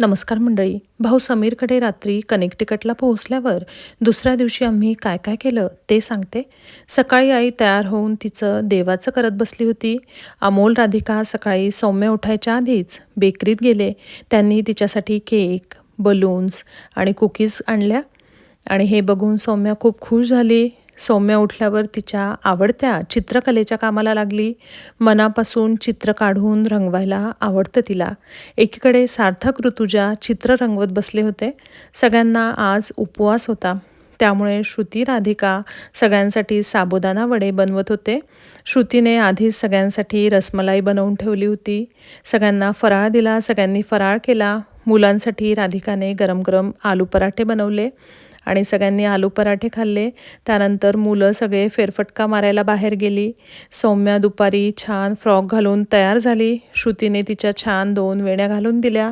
नमस्कार मंडळी. भाऊ समीरकडे रात्री कनेक्टिकटला पोहोचल्यावर दुसऱ्या दिवशी आम्ही काय काय केलं ते सांगते. सकाळी आई तयार होऊन तिचं देवाचं करत बसली होती. अमोल राधिका सकाळी सौम्य उठायच्या आधीच बेकरीत गेले. त्यांनी तिच्यासाठी केक बलून्स आणि कुकीज आणल्या. आणि हे बघून सौम्या खूप खुश झाली. सौम्या उठल्यावर तिच्या आवडत्या चित्रकलेच्या कामाला लागली. मनापासून चित्र काढून रंगवायला आवडतं तिला. एकीकडे सार्थक ऋतुजा चित्र रंगवत बसले होते. सगळ्यांना आज उपवास होता. त्यामुळे श्रुती राधिका सगळ्यांसाठी साबुदाना वडे बनवत होते. श्रुतीने आधीच सगळ्यांसाठी रसमलाई बनवून ठेवली होती. सगळ्यांना फराळ दिला. सगळ्यांनी फराळ केला. मुलांसाठी राधिकाने गरम गरम आलू पराठे बनवले. आणि सगळ्यांनी आलू पराठे खाल्ले. त्यानंतर मुलं सगळे फेरफटका मारायला बाहेर गेली. सौम्या दुपारी छान फ्रॉक घालून तयार झाली. श्रुतीने तिच्या छान दोन वेण्या घालून दिल्या.